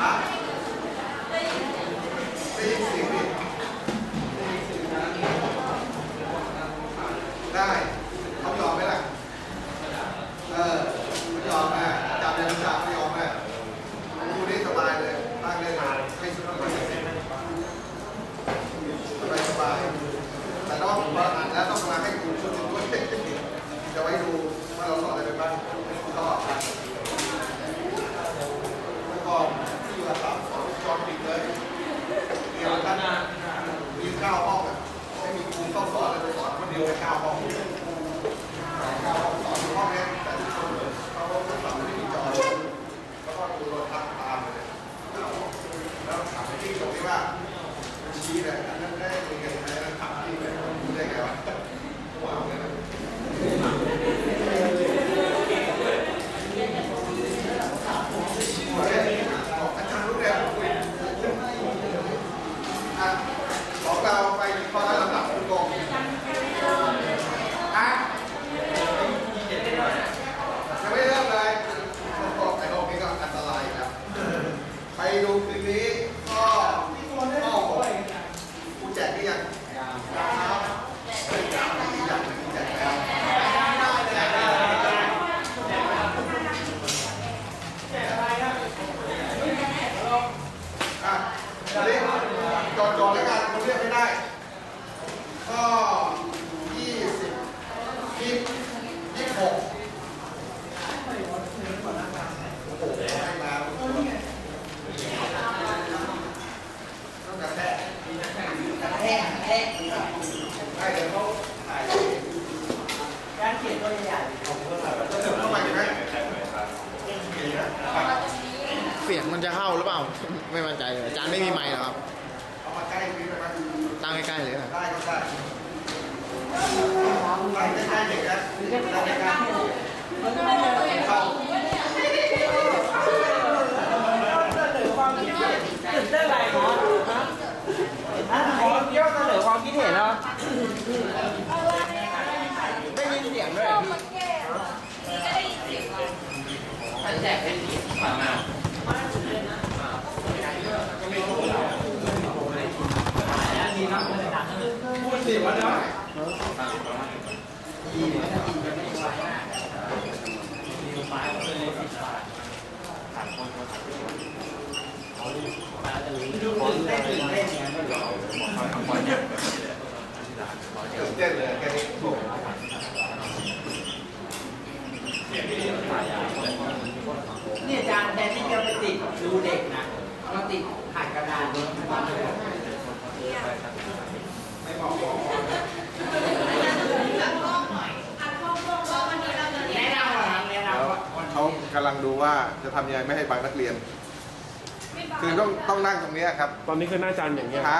ฮะได้ยินเสียงดิได้ยินเสียงนะได้เขายอมไหมล่ะ เออเขายอมแม่จับยันจับไม่ยอมแม่ดูนี่สบายเลยตั้งได้เลยไม่สุดต้องไปเสร็จสบายสบายแต่ต้องผมว่าอ่านแล้วต้องมาให้คุณช่วยด้วยจะไว้ดูว่าเราสอนอะไรไปบ้างก็แล้วก็ที่อยู่ระดับสอนจอปิดเลยเดี๋ยวท่านมีเก้าห้องอะไม่มีครูต้องสอนเลยสอนคนเดียวแค่เก้าห้องเก้าห้องสอนห้องนี้แต่ทุกคนเขาก็สอนไม่มีจอแล้วก็ดูรถทับตามเลยแล้วถามไปที่ตรงที่ว่าชี้เลยอันนั้นได้ยังไงนะถามที่เลยรู้ได้ไงวะว้าวเลยนะ อาจารย์รู้แล้วอะของเราไปข้อลำดับคุณกงอะยังไม่เริ่มเลยโอ้โหไอ้โลกนี้ก็อันตรายอีกแล้วไปดูคืนนี้ข้อข้อหกกูแจกหรือยังยังครับเฮ้ยยังยังแจกแล้วแจกแล้ว อะอันนี้จอดจอดแล้วกันคุณเรียกไม่ได้ ก็ยี่สิบยี่ยี่สิบหกโอ้โหให้มาต้องกระแทก แห้งแห้งให้เดี๋ยวเขาถ่ายการเขียนตัวใหญ่จะเสียงมันจะเข้าหรือเปล่า ไม่มั่นใจเลยอาจารย์ไม่มีไมค์หรอครับเอามาใกล้พื้นเลยไมตั้งใกล้ๆเลยนะได้ก็ได้ไปใกล้ๆเด็กนะได้ใกล้ๆเข้าเสนอความคิดเห็นตื่นเต้นอะไรหมอฮะขอเยอะ เสนอความคิดเห็นเหรอได้ยินเสียงด้วยท่านแจกเป็นที่ผ่านมาพูดสิวะเนาะดูตื่นเต้นตื่นเต้นอย่างนั้นเลย ตื่นเต้นเลยแค่นี้โอ้โหเนี่ยอาจารย์แทนที่จะไปติดดูเด็กนะเราติดถ่ายกระดานบนกระดานเลยไม่บอกบอกแนะนำว่าแนะนำว่าเขากำลังดูว่าจะทำยังไงไม่ให้บังนักเรียน คือต้องต้องนั่งตรงนี้ครับ ตอนนี้คือหน้าจานอย่างเงี้ยหา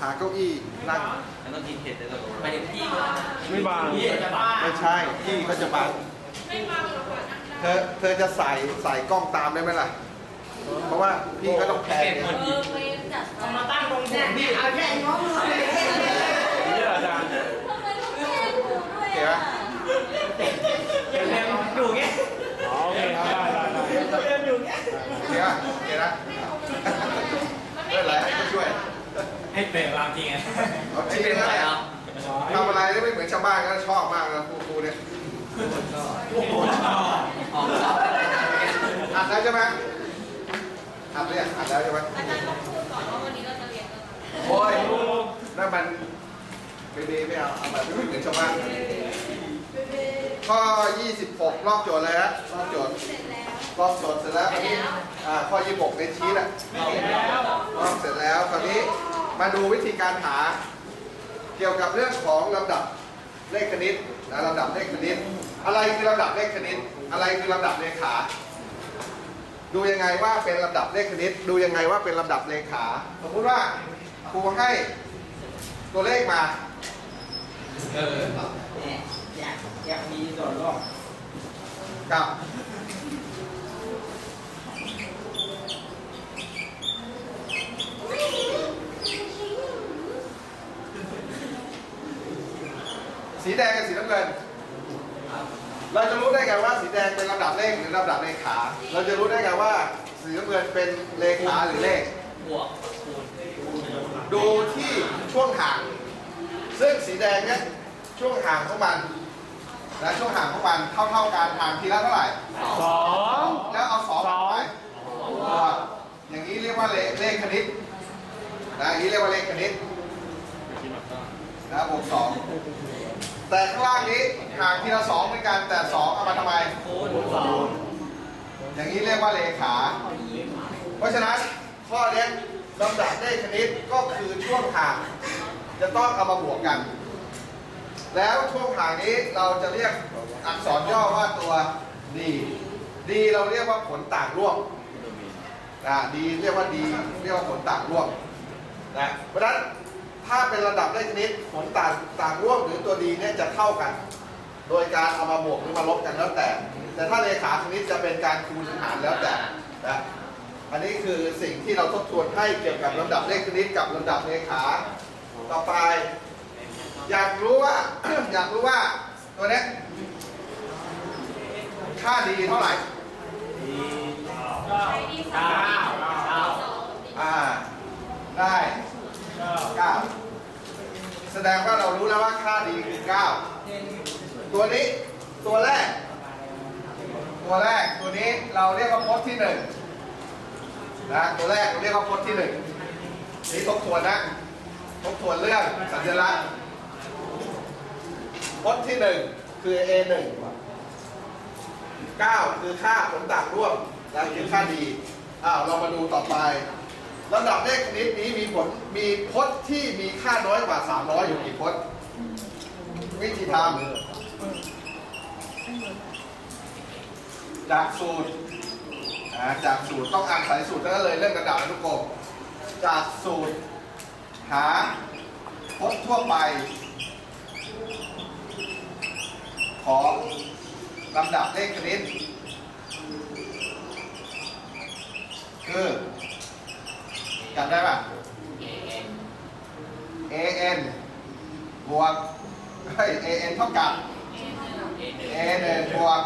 หาเก้าอี้นั่งแล้วต้องกินเผ็ดเลยก็ไปเด็กพี่ก็ไม่บางพี่จะบ้าไม่ใช่ที่เขาจะบังเธอเธอจะใส่ใส่กล้องตามได้ไหมล่ะ เพราะว่าพี่ก็ต้องแพนไงเอามาตั้งตรงนี้นี่เอาแค่ง้อมือเลยนี่อาจารย์เห็นไหมเรียนอยู่เงี้ยอ๋อโอเคครับได้ได้ได้เรียนอยู่เงี้ยเห็นไหมเห็นไหมไม่เป็นไรให้เขาช่วย ให้ เป็นความจริงไงเอาชี้เลยนะทำอะไรได้ไม่เหมือนชาวบ้านก็ชอบมากนะครูครูเนี่ยโอ้โหออกชอบอัดแล้วใช่ไหมอัดเนี่ยอัดแล้วใช่ไหมอาจารย์ต้องพูดก่อนว่าวันนี้เราจะเรียนอะไรโอ้ยนั่นมันเบเบไม่เอาเอาแบบไม่เหมือนชาวบ้านข้อ 26 รอบโจทย์เลยฮะรอบโจทย์เสร็จแล้วรอบโจทย์เสร็จแล้วคราวนี้อ่าข้อ 26 ในชีตอะรอบเสร็จแล้วคราวนี้ มาดูวิธีการหาเกี่ยวกับเรื่องของลำดับเลขคณิตนะลำดับเลขคณิต อะไรคือลำดับเลขคณิต อะไรคือลำดับเลขา ดูยังไงว่าเป็นลำดับเลขคณิต ดูยังไงว่าเป็นลำดับเลขา สมมุติว่าครูให้ตัวเลขมาเออเนี่ยอยากอยากมีส่วนร่วมกับ สีแดงกับสีน้ำเงิน เราจะรู้ได้ไงว่าสีแดงเป็นลำดับเลขหรือลำดับเลขา เราจะรู้ได้ไงว่าสีน้ำเงินเป็นเลขาหรือเลข บวกคูณดูที่ช่วงห่าง ซึ่งสีแดงเนี่ยช่วงห่างของมันนะช่วงห่างของมันเท่าเท่าๆกันห่างทีละเท่าไหร่ สองแล้วเอาสองสอง ไปบวกอย่างนี้เรียกว่าเลขเลขคณิตนะอย่างนี้เรียกว่าเลขคณิตนะบวกสอง แต่ข้างล่างนี้ห่างทีละสองเหมือนกันแต่สองเอามาทำไมคูณอย่างนี้เรียกว่าเลขา เพราะฉะนั้นข้อเนี้ยลำดับเลขคณิตก็คือช่วงห่าง จะต้องเอามาบวกกัน แล้วช่วงห่างนี้เราจะเรียกอักษรย่อว่าตัว d d เราเรียกว่าผลต่างร่วมนะดีเรียกว่าดีเรียกว่าผลต่างร่วมนะเพราะฉะนั้น ถ้าเป็นระดับเลขคณิตผลต่างต่างร่วมหรือตัวดีเนี่ยจะเท่ากัน โดยการเอามาบวกหรือมาลบกันแล้วแต่ แต่ถ้าเลขาคณิตจะเป็นการคูณหารแล้วแต่นะอันนี้คือสิ่งที่เราทบทวนให้เกี่ยวกับลำดับเลขคณิตกับลำดับเลขาต่อไป อยากรู้ว่าอยากรู้ว่าตัวเนี้ยค่าดีเท่าไหร่ใช้ดีสามสองอ่าได้ เก้าแสดงว่าเรารู้แล้วว่าค่าดีคือเก้าตัวนี้ตัวแรก ตัวแรกตัวนี้เราเรียกว่าพจน์ที่หนึ่งนะตัวแรกเราเรียกว่าพจน์ที่หนึ่งนี่ทบทวนนะทบทวนเรื่องสัญลักษณ์พจน์ที่หนึ่งคือ a หนึ่งเก้าคือค่าผลต่างร่วมและคือค่าดีอ้าวเรามาดูต่อไป ลำดับเลขคณิตนี้มีผลมีพจน์ที่มีค่าน้อยกว่า 300 อยู่กี่พจน์ วิธีทำจากสูตรจากสูตรต้องอ่านสายสูตรทั้งนั้นเลยเรื่องกระดาษอนุกรมจากสูตร หาพจน์ทั่วไป ของลำดับเลขคณิตคือ จำได้ป่ะ a n บวกเฮ้ย a n เท่ากับ a 1บวก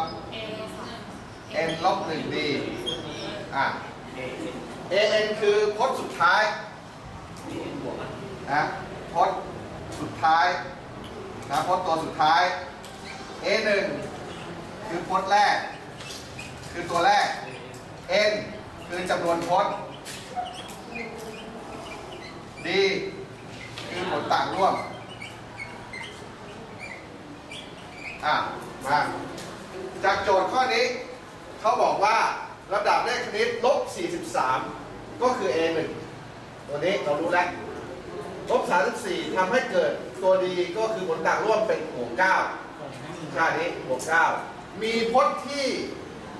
n ลบหนึ่งดีอะ an คือพจน์สุดท้ายนะพจน์สุดท้ายนะพจน์ตัวสุดท้าย a 1คือพจน์แรก คือตัวแรก n คือจำนวนพจน์ d คือผลต่างร่วม อะ มา จากโจทย์ข้อนี้ เขาบอกว่าระดับเลขคณิตลบ 43 ก็คือ a1 ตัวนี้เรารู้แล้วลบ 34 ทำให้เกิดตัวดีก็คือผลต่างร่วมเป็นบวก9ชาตินี้บวก9มีพจน์ที่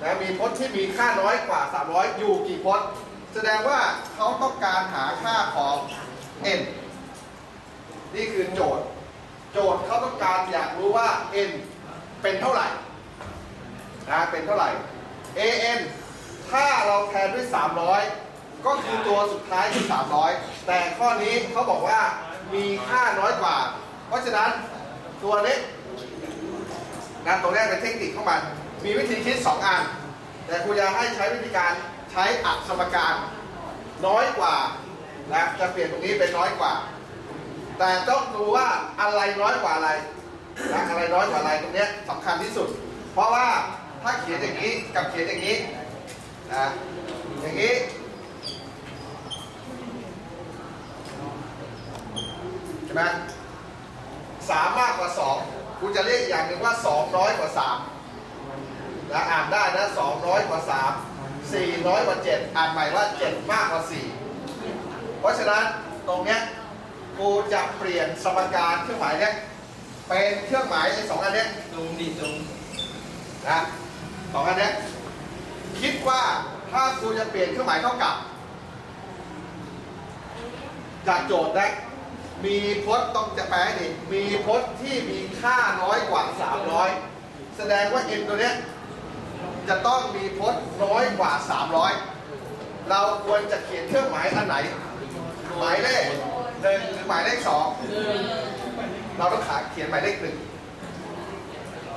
นะมีพจน์ที่มีค่าน้อยกว่า 300 อยู่กี่พจน์ แสดงว่าเขาต้องการหาค่าของ n นี่คือโจทย์ โจทย์เขาต้องการอยากรู้ว่า n เป็นเท่าไหร่นะเป็นเท่าไหร่ an ถ้าเราแทนด้วย 300 ก็คือตัวสุดท้ายคือ 300 แต่ข้อนี้เขาบอกว่ามีค่าน้อยกว่า เพราะฉะนั้นตัวนี้นะตรงนี้เป็นเทคนิคของมันมีวิธีคิด 2 อัน แต่ครูจะให้ใช้วิธีการใช้อักสมการ น้อยกว่า นะจะเปลี่ยนตรงนี้เป็นน้อยกว่า แต่ต้องดูว่าอะไรน้อยกว่าอะไรนะอะไรน้อยกว่าอะไรตรงนี้ยสำคัญที่สุด เพราะว่าถ้าเขียนอย่างนี้กับเขียนอย่างนี้นะอย่างนี้ใช่ไหมสามมากกว่าสองคุณจะเรียกอีกอย่างหนึ่งว่าสองน้อยกว่าสามนะอ่านได้นะสองน้อยกว่าสามสี่น้อยกว่าเจ็ดอ่านใหม่ว่าเจ็ดมากกว่าสี่ เพราะฉะนั้นตรงเนี้ยกูจะเปลี่ยนสมการเครื่องหมายเนี้ยเป็นเครื่องหมายไอ้สองอันเนี้ยจุงดิจุงนะสองอันเนี้ยคิดว่าถ้าครูจะเปลี่ยนเครื่องหมายเท่ากับจากโจทย์นะมีพจน์ต้องจะแปลให้ดีมีพจน์ที่มีค่าน้อยกว่า 300 แสดงว่า n ตัวเนี้ยจะต้องมีพจน์น้อยกว่า 300 เราควรจะเขียนเครื่องหมายอันไหน หมายเลขหนึ่งหรือหมายเลขสองเราต้องขาเขียนหมายเลขหนึ่ง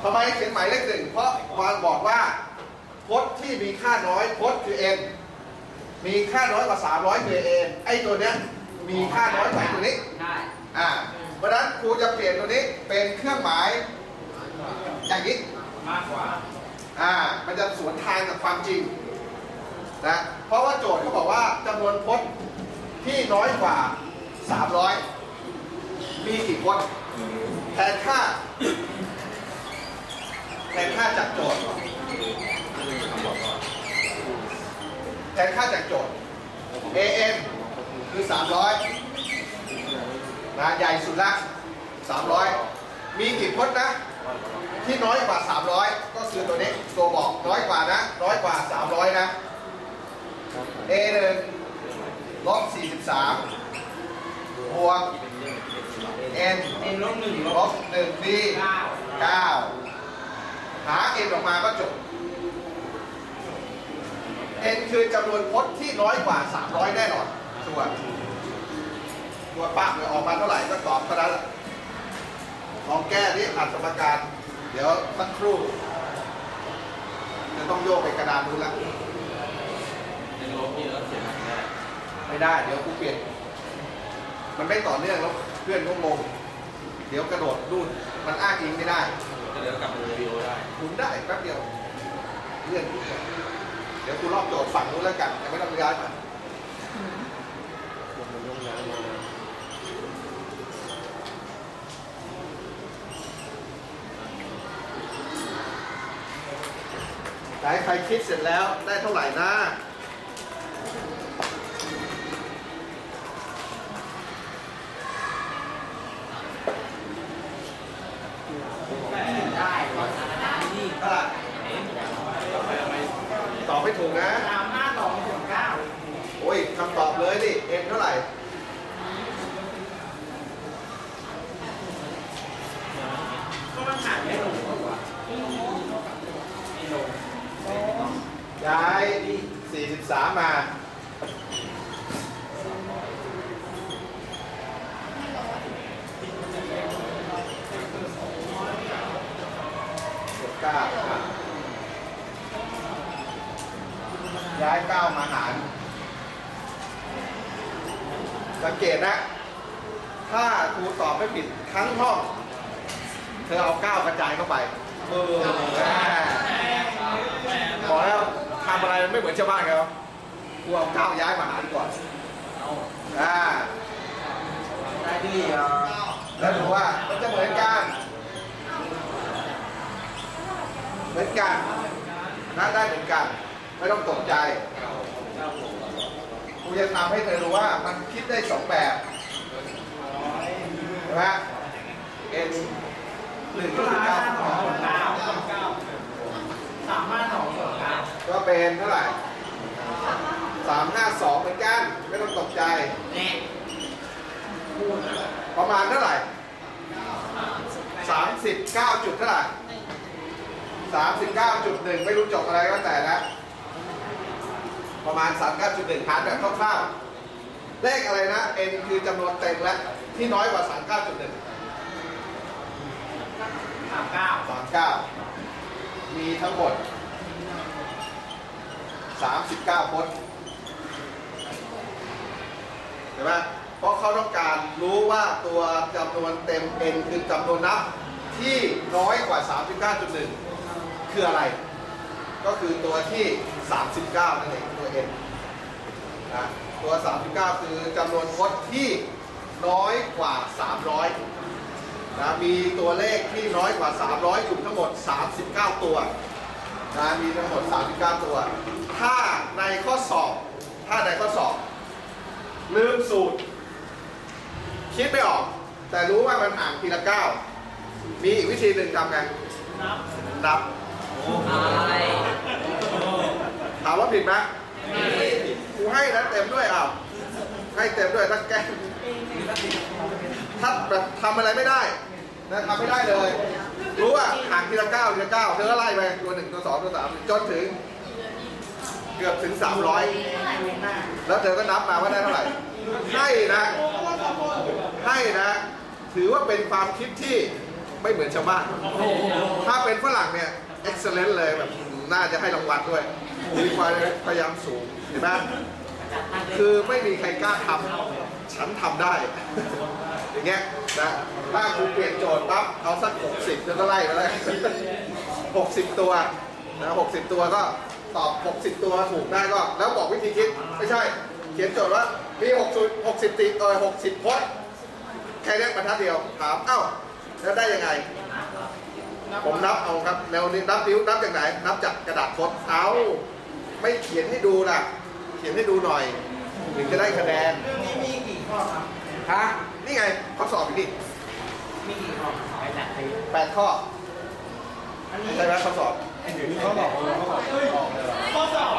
ทำไมเขียนหมายเลขหนึ่งเพราะวานบอกว่าพจน์ที่มีค่าน้อยพจน์คือ n มีค่าน้อยกว่า 300 KA ไอ้ตัวเนี้ยมีค่าน้อยกว่าไอ้ตัวนี้ใช่อ่าเพราะฉะนั้นครูจะเปลี่ยนตัวนี้เป็นเครื่องหมายอย่างนี้มากกว่าอ่ามันจะสวนทางกับความจริงนะเพราะว่าโจทย์เขาบอกว่าจำนวนพจน์ ที่น้อยกว่า 300 มีกี่พจน์แทนค่าแทนค่าจากโจทย์แทนค่าจากโจทย์ an คือ 300นะใหญ่สุดละ 300 มีกี่พจน์นะ ที่น้อยกว่า 300 ก็คือตัวนี้ ตัวบอกน้อยกว่านะ น้อยกว่า 300 นะ a 1 ลบ43บวก n เอ็นลบหนึ่งลบ 1 b เก้า9หา n ออกมาก็จบ n คือจำนวนพจน์ที่น้อยกว่า 300 แน่นอนชัวร์ชัวร์ปั๊บเลยออกมาเท่าไหร่ก็ตอบเท่านั้นลองแก้ที่อ่านสมการ เดี๋ยวสักครู่ จะต้องโยกไปกระดานนู้นละเป็นลบนี่แล้วเขียนแบบนี้ ไม่ได้ เดี๋ยวกูเปลี่ยน มันไม่ต่อเนื่องแล้วเพื่อนก็งง เดี๋ยวกระโดดนู่นมันอ้างอิงไม่ได้ ก็เดี๋ยวกลับมาดูวิดีโอได้คุณได้แป๊บเดียวเลื่อนขึ้นก่อนเดี๋ยวคุณรอบโจทย์ฝั่งนู้นแล้วกันยังไม่ต้องย้ายมาไหนใครคิดเสร็จแล้วได้เท่าไหร่นะ ถูกนะสามห้าสองถึงเก้าโอ้ยคำตอบเลยดิเอ็นเท่าไหร่ก็มันหารไม่ลงตัวไม่ลงย้าย43 มากดเก้าอะ ย้ายเก้ามาหาร สังเกตนะ ถ้าครูตอบไม่ผิดทั้งห้อง เธอเอาเก้ากระจายเข้าไปเอออ่าบอกแล้วทำอะไรไม่เหมือนชาวบ้านเขากูเอาเก้าย้ายมาหารก่อนอ่าได้ดีอ่แล้วดูว่ามันจะเหมือนกันเหมือนกันนะได้เหมือนกัน ไม่ต้องตกใจกูจะทำให้เธอรู้ว่ามันคิดได้สองแบบใช่ไหมเอ็นหนึ่งก็คือเก้าสองเก้าสามห้าสองถึงเก้าก็เป็นเท่าไหร่สามห้าสองเหมือนกัน ไม่ต้องตกใจประมาณเท่าไหร่สามสิบเก้าจุดเท่าไหร่สามสิบเก้าจุดหนึ่งไม่รู้จบอะไรก็แต่นะ ประมาณสามเก้าจุดหนึ่งหารแบบคร่าวๆ เลขอะไรนะ n คือจำนวนเต็มและที่น้อยกว่าสามเก้าจุดหนึ่งสามเก้าสามเก้ามีทั้งหมดสามสิบเก้าพจน์เห็นไหมเพราะเขาต้องการรู้ว่าตัวจำนวนเต็ม n คือจำนวนนับที่น้อยกว่า 39.1 คืออะไร ก็คือตัวที่ 39 นั่นเองตัว n นะตัว 39 คือจำนวนพจน์ที่น้อยกว่า 300นะมีตัวเลขที่น้อยกว่า 300 อยู่ทั้งหมด 39 ตัวนะมีทั้งหมด 39 ตัว ถ้าในข้อสอบ ถ้าในข้อสอบ ลืมสูตร คิดไม่ออก แต่รู้ว่ามันห่างทีละเก้ามีอีกวิธีหนึ่งทำไงนับนับ ถามว่าผิดไหมครูให้นะเต็มด้วยอ้าวให้เต็มด้วยถ้าแก้ถ้าแบบทำอะไรไม่ได้นะทำไม่ได้เลย รู้ว่าห่างทีละเก้าทีละเก้าเธอก็ไล่ไปตัวหนึ่งตัวสองตัวสามจนถึง เกือบถึงสามร้อยแล้วเธอก็นับมาว่าได้เท่าไหร่ให้นะให้นะ ถือว่าเป็นความคิดที่ไม่เหมือนชาวบ้าน ถ้าเป็นฝรั่งเนี่ย excellent เลยแบบน่าจะให้รางวัลด้วยมีความพยายามสูงเห็นไหมคือไม่มีใครกล้าทำฉันทำได้ อย่างเงี้ยนะถ้ากูเปลี่ยนโจทย์ปั๊บเอาสักหกสิบแล้วก็ไล่ไปเลยหกสิบตัวนะหกสิบตัวก็ตอบหกสิบตัวถูกได้ก็ แล้วบอกวิธีคิด ไม่ใช่ เขียนโจทย์ว่ามีหกสิบหกสิบตีเออหกสิบพจน์แค่เนี้ยบรรทัดเดียวถามเอ้าแล้วได้ยังไง ผมนับเอาครับแล้วนี่นับนิ้วนับจากไหน นับจากกระดาษพจน์เอาไม่เขียนให้ดูล่ะ เขียนให้ดูหน่อยถึงจะได้คะแนนเรื่องนี้มีกี่ข้อครับฮะนี่ไงข้อสอบอยู่นี่มีกี่ข้อไปแหละไปแปดข้ออันนี้ใช่ไหมข้อสอบเขาบอกข้อสอบ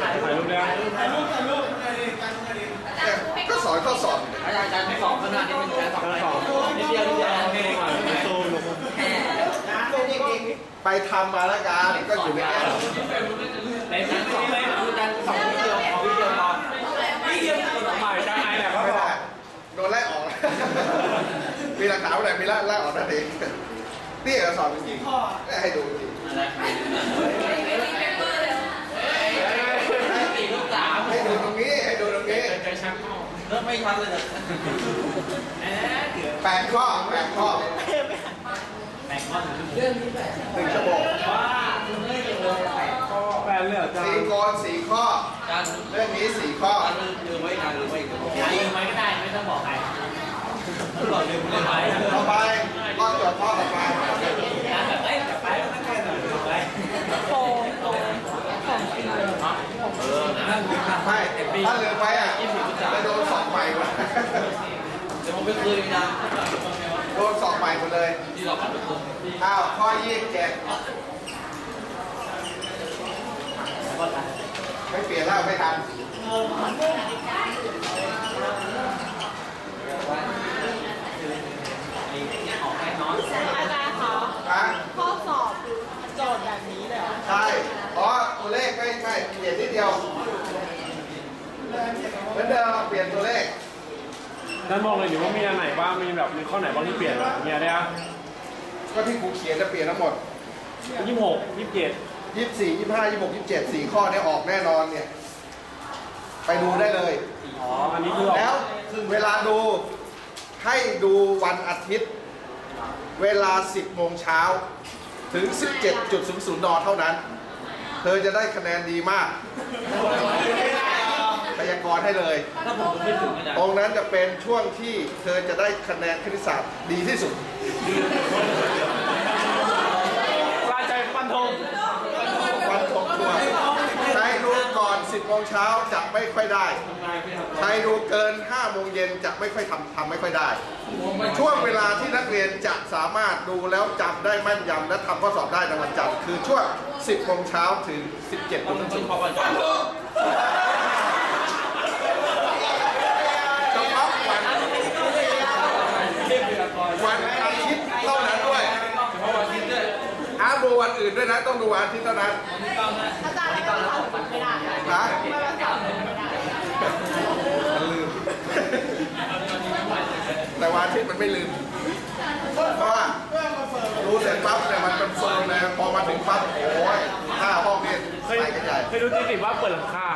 ถ่ายรูปได้ถ่ายรูปถ่ายรูปเนี่ยก็สอนข้อสอบอาจารย์อาจารย์ไม่สอบขนาดนี้เป็นแค่สองสองนิดเดียวนิดเดียวโอเค ซูมลง นะเป็นเด็ก ไปทำมาแล้วกันก็อยู่ในแอปในนั้นสองเลยอาจารย์สองวิดีโอขอวิดีโอพอวิดีโอถ่ายจานไอแหละเขาไม่บอได้กโดนไล่ออก มีหลักฐานอะไรมีไล่ไล่ออกนั่นเองนี่เอกสอบจริงๆข้อๆให้ดูจริงสี่ลูกสามให้ดูตรงนี้ให้ดูตรงนี้เริ่มไม่ทันเลยแปดข้อแปดข้อ แบ่งข้อหนึ่งหนึ่งชั่วโมงแฟนเลยจานสี่โกนสี่ข้อการเรื่องนี้สี่ข้อการลืมไว้การลืมไว้ลืมไว้ก็ได้ไม่ต้องบอกใครบอกลืมลืมไว้ต่อไปข้อจดข้อต่อไปการแบบเอ้ยกลับไปก็ต้องแค่ลืมไว้โอ้โหเออนั่นคือไม่ถ้าลืมไว้อะจะโดนสอบใหม่หมดเดี๋ยวผมไปคืนนะโดนสอบใหม่หมดเลยที่เราไปคืนอ้าวข้อยี่สิบเจ็ดไม่เปลี่ยนแล้วไม่ทันออกให้น้องอาจารย์คะฮะข้อสอบโจทย์แบบนี้เลยเหรอใช่เพราะตัวเลขไม่ไม่เปลี่ยนนิดเดียวเหมือนเดิมเปลี่ยนตัวเลข นั่นมองเลยอยู่ว่ามีอันไหนบ้าง มีแบบมีข้อไหนบ้างที่เปลี่ยนอะมีอะไรอะก็ที่ครูเขียนจะเปลี่ยนทั้งหมด ยี่สิบหกยี่สิบเจ็ดยี่สิบสี่ยี่สิบห้ายี่สิบหกยี่สิบเจ็ดสี่ข้อเนี้ออกแน่นอนเนี่ย ไปดูได้เลย อ๋อ อันนี้คือออกแล้วเวลาดูให้ดูวันอาทิตย์ เวลา 10 โมงเช้า ถึง 17.00นเท่านั้น เธอจะได้คะแนนดีมาก พยากรณ์ให้เลย ถ้าผมไม่ถึงอาจารย์ตรงนั้นจะเป็นช่วงที่เธอจะได้คะแนนคณิตศาสตร์ดีที่สุดปลาใจฟันธงวันทงตัวใครดูก่อน 10โมงเช้าจะไม่ค่อยได้ ใครดูเกิน5โมงเย็นจะไม่ค่อยทำทำไม่ค่อยได้ ช่วงเวลาที่นักเรียนจะสามารถดูแล้วจำได้แม่นยำและทำข้อสอบได้ในวันจันทร์คือช่วง 10โมงเช้าถึง 17โมงจริงพออาจารย์ เฉพาะวันวันอาทิตย์เท่านั้นด้วย เพราะวันที่ด้วย ห้าม ดูวันอื่นด้วยนะ ต้องดูวันอาทิตย์เท่านั้นอาจารย์ไม่ต้องทำไม่ได้นะไม่ต้องทำไม่ได้มันลืม แต่วันอาทิตย์มันไม่ลืม เพราะว่ารู้เสร็จปั๊บเนี่ยมันเป็นเฟิร์มเลยพอมาถึงปั๊บโอ้ยห้าห้องเนี่ยเคยใส่กันใหญ่เคยดูตีสิว่าเปิดหลังคา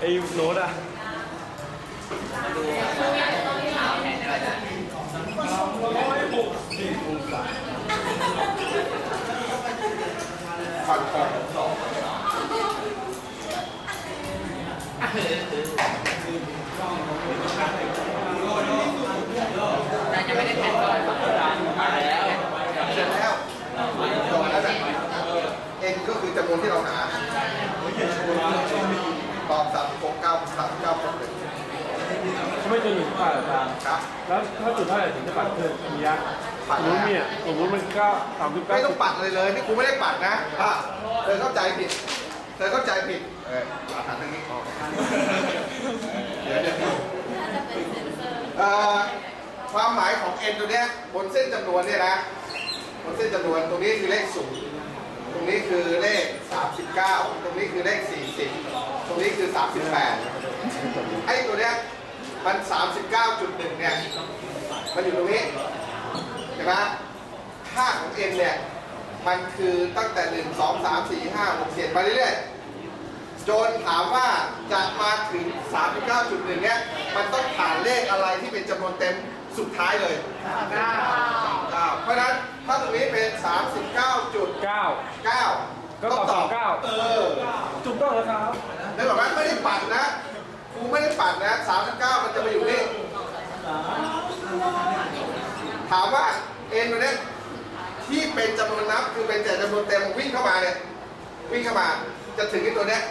ไอ้โน้ตอะ ฟันคอาจารย์ยังไม่ได้แข่งก่อนอาจารย์มาแล้วเสร็จแล้วจบแล้วนะเองก็คือจำนวนที่เราหาตอบสามหกเก้าสามเก้าหกหนึ่งไม่จนถึงปัดอาจารย์ครับ แล้วถ้าจุดเท่าไหร่ถึงจะปัดเพิ่มมียะ สมมติเนี่ยสมมติมันก็สามสิบเก้าไม่ต้องปัดเลยเลยนี่กูไม่ได้ปัดนะอะเธอเข้าใจผิดเธอเข้าใจผิดเอออาถรรพ์ทางนี้เดี๋ยวเดี๋ยวเอ่อความหมายของ n ตัวเนี้ยบนเส้นจำนวนเนี่ยนะบนเส้นจำนวนตรงนี้คือเลขศูนย์ตรงนี้คือเลข 39 ตรงนี้คือเลข 40 ตรงนี้คือ 38 ไอ้ตัวเนี้ยมัน 39.1 เนี่ย มันอยู่ตรงนี้ เห็นไหมค่าของ n เนี่ย มันคือตั้งแต่ 1 2 3 4 5 6 7ไปเรื่อยจนถามว่าจะมาถึง 39.1 เนี้ยมันต้องผ่านเลขอะไรที่เป็นจำนวนเต็มสุดท้ายเลย9เพราะฉะนั้นถ้าตรงนี้เป็น 39.9เก้าก็ตอบต้อง39เออถูกต้องแล้วครับนึกออกไหมไม่ได้ปัดนะครูไม่ได้ปัดนะ39มันจะมาอยู่นี่ ถามว่าเอ็นตัวเนี้ยที่เป็นจำนวนนับคือเป็นแต่จำนวนเต็มวิ่งเข้ามาเนี่ยวิ่งเข้ามาจะถึงไอ้ตัวเนี้ย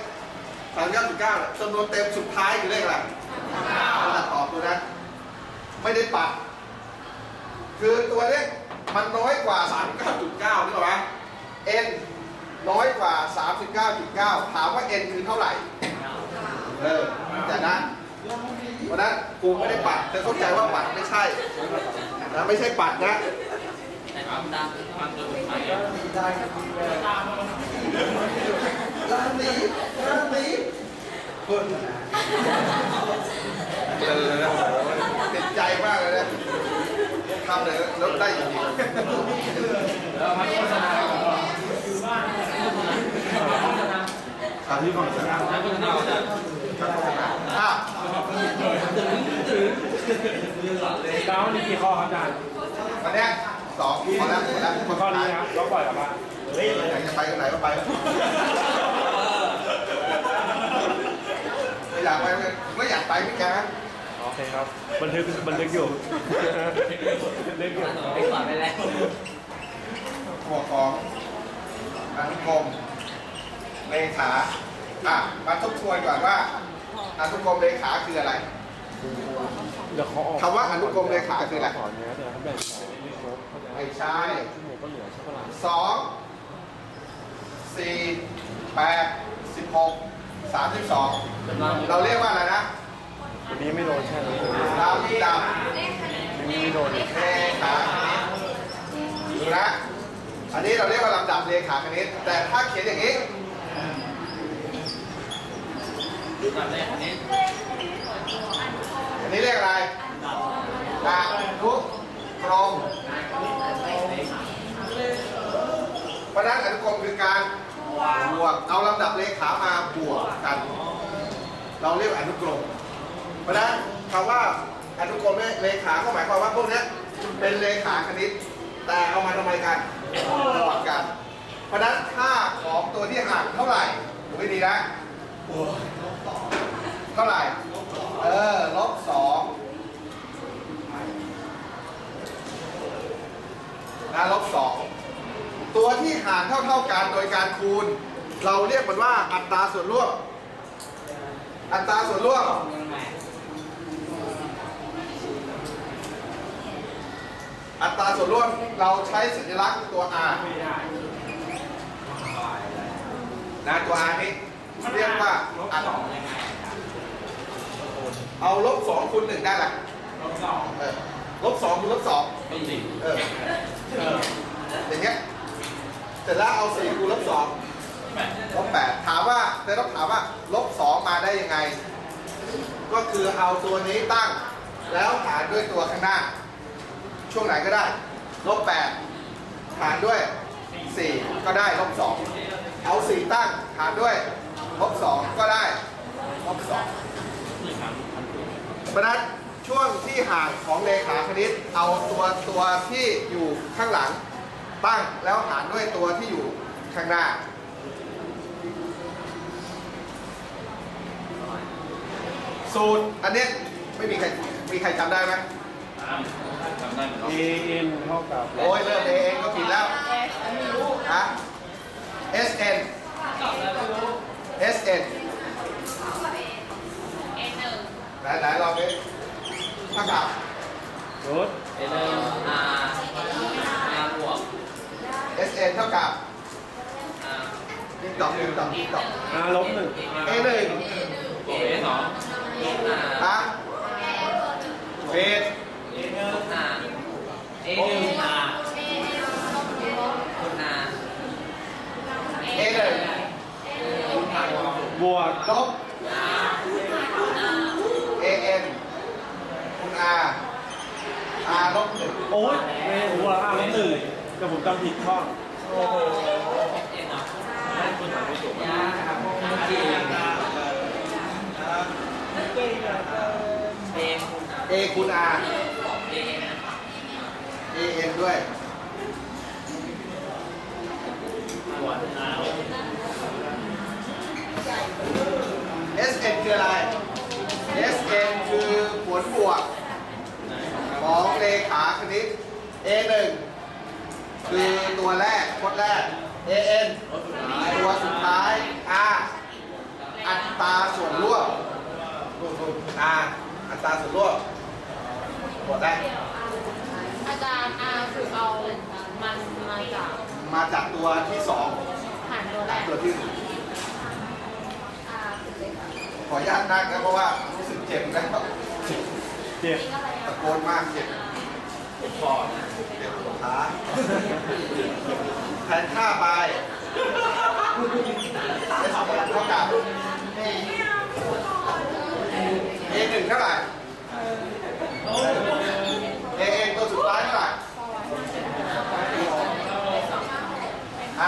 สามเก้าจุดเก้าจำนวนเต็มสุดท้ายคือเลขอะไรตัดตอบตัวนั้นไม่ได้ปัด คือตัวเนี้ยมันน้อยกว่า 39.9นึกออกไหม n น้อยกว่า 39.9 ถามว่า n คือเท่าไหร่ เออจากนั้นวันนั้นกูไม่ได้ปัดเธอเข้าใจว่าปัดไม่ใช่ นะไม่ใช่ปัดนะแต่ทำตามความตัวไปราศีราศีเออนะติดใจมากเลยนะทำเลยล้วได้จริงแล้วมาโฆษณาก่อนๆอาที่ฟังสัญญาณแล้วโฆษณาจะอะ ดาวนี่กี่ข้อครับอาจารย์วันเนี้ยสองข้อแล้วหมดแล้วข้อนี้นะครับเราปล่อยกลับบ้านอยากจะไปกันไหนก็ไปไม่อยากไปไม่อยากไปไม่แกนโอเคครับ บันทึกบันทึกอยู่บันทึกอยู่ไปก่อนไปแล้วหมวของอนุกรมเลขาอะมาทบทวนก่อนว่าอนุกรมเลขาคืออะไร เดี๋ยวเขาออกคำว่าอนุกรมเลขาคืออะไรสอนเนี้ยเดี๋ยวเขาแบ่งสอนไม่ครบเข้าใจไม่ใช่ชั่วโมงก็เหลือใช่ปะล่ะสองสี่แปดสิบหกสามสิบสองเราเรียกว่าอะไรนะอันนี้ไม่โดนใช่ไหมลำดับอันนี้ไม่โดนเลขาคณิตดูนะ อันนี้เราเรียกว่าลำดับเลขาคณิต แต่ถ้าเขียนอย่างนี้ตามแรก อันนี้เรียกอะไรอนุกรมเพราะนั้นอนุกรมคือการบวกเอาลำดับเลขามาบวกกัน เราเรียกว่าอนุกรมเพราะนั้นคำว่าอนุกรมเลขาก็หมายความว่าพวกนี้เป็นเลขาคณิต แต่เอามาทำไมกันบวกกัน เพราะฉะนั้นค่าของตัวที่ห่างเท่าไหร่ดูให้ดีนะเท่าไหร่ เออ ลบสองนะลบสองตัวที่ห่างเท่าเท่ากันโดยการคูณ เราเรียกมันว่าอัตราส่วนร่วม อัตราส่วนร่วมอัตราส่วนร่วมเราใช้สัญลักษณ์ตัว R นะตัว R นี้เรียกว่าอัตรา เอาลบสองคูณหนึ่งได้ละลบสองเออลบสองคูณลบสองต้นสี่เออเอออย่างเงี้ยเสร็จแล้วเอาสี่คูณลบสองลบแปดถามว่าเธอต้องถามว่าลบสองมาได้ยังไง ก็คือเอาตัวนี้ตั้ง แล้วหารด้วยตัวข้างหน้า ช่วงไหนก็ได้ ลบแปดหารด้วยสี่ก็ได้ลบสองเอาสี่ตั้งหารด้วยลบสองก็ได้ลบสอง เพราะฉะนั้นช่วงที่ห่างของเลขาคณิต เอาตัวตัวที่อยู่ข้างหลังตั้งแล้วหารด้วยตัวที่อยู่ข้างหน้า สูตรอันเนี้ยไม่มีใครมีใครจำได้ไหมจำได้ไหมเอเอ็นเท่ากับโอ้ยเริ่มเองก็ผิดแล้วฮะ S N S N ไหนไหนลองดิถ้ากับรถเอเลอร์อาร์อาร์บวก S N เท่ากับอาร์ติ๊กตอกติ๊กตอกติ๊กตอกอาลบหนึ่ง A หนึ่งบวกเแต่ผมจำผิดข้อเอ็นเหรอยาครับจริงเก่งเหลือเกินเอคูณ R เอง A N ด้วยหัวนา S N คืออะไร S N คือผลบวกของเลขาคณิต A 1 คือตัวแรกพจน์แรก A N ตัวสุดท้าย R อัตราส่วนร่วม R อัตราส่วนร่วมหมดได้อาจารย์อาคือเอามันมาจากมาจากตัวที่สองหารตัวแรกตัวที่หนึ่งอาคือเลขขออนุญาตนั่งนะเพราะว่ารู้สึกเจ็บแล้วเจ็บตะโกนมากเจ็บเจ็บปอดเจ็บหัว ขาแทนค่าไปเอสเเท่ากับ A หนึ่งเท่าไหร่ A N ตัวสุดท้ายเท่าไหร่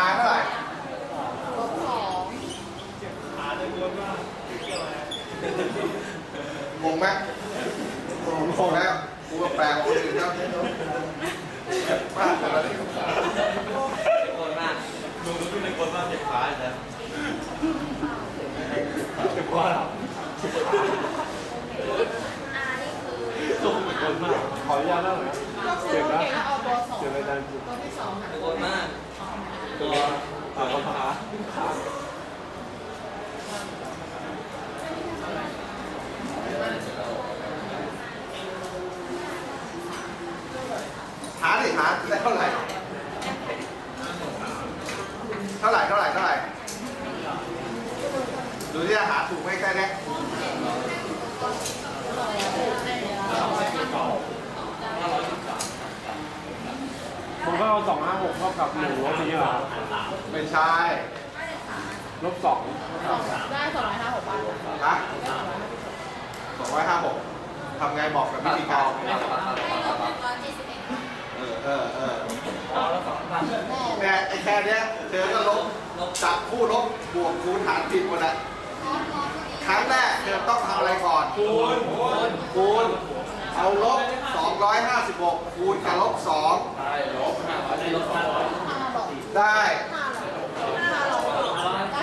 R เท่าไหร่ลบสองงไหมงงแล้วกูก็แปลงคนอื่นแล้ว มากแต่ละทีโคนมากดูดูในคนว่าเจ็บขาเลยเจ็บกว่าเราตุ้มเหมือนคนมาก ขออนุญาตหน่อยเจ็บนะเก่งเอาตัวสองเจ็บอาจารย์ตัวที่สองหารโคนมากตัวขาขาขา หาดิหาได้เท่าไหร่ เท่าไหร่ เท่าไหร่ เท่าไหร่ ดูที่หาถูกไหมแค่เนี้ยผมก็เอาสองห้าหกเท่ากับหนึ่งลบนี้เหรอไม่ใช่ ลบสองได้สองร้อยห้าหกบาทฮะสองร้อยห้าหกทำไงบอกกับวิธีการเออเออเออเนี่ยไอ้แค่เนี้ยเธอก็ลบจับคู่ลบบวกคูณหารผิดหมดอะครั้งแรกเธอต้องทำอะไรก่อน คูณ คูณ เอาลบ 256 คูณกับลบได้ลบห้าร้อยได้ลบห้าร้อยห้าร้อย2ได้ห้าร้อยห้าร้อยได้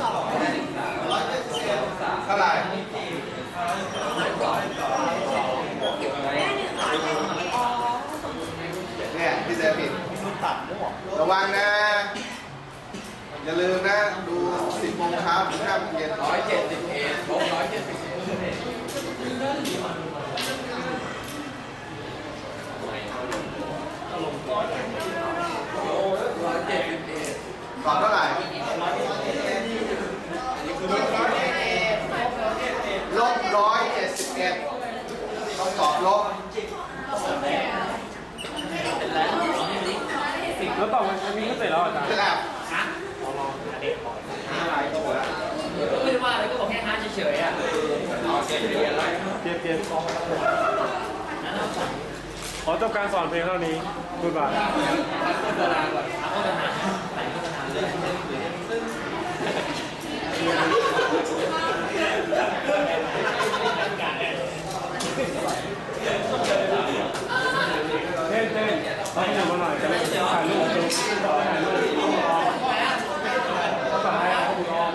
สองร้อยสองเท่าไหร่ ระวังนะ อย่าลืมนะ ดู 10โมงเช้าถึง5โมงเย็นร้อยเจ็ดสิบเอ็ดลบร้อยเจ็ดสิบเอ็ดตอบเท่าไหร่ลบร้อยเจ็ดสิบเอ็ดต้องตอบลบ แล้วต่อมันมีก็เสร็จแล้วอาจารย์ใช่แล้วก็ไม่ได้ว่าอะไรก็บอกแค่ฮาร์ดเฉยๆอะเจ็ดเรียนอะไรเจ็บเจ็บขอจบการสอนเพลงเท่านี้คุณบาท เท่นเอาขนมมาหน่อยจะได้ถ่ายรูปถ่ายรูปก็สั่งให้เอาคุณออม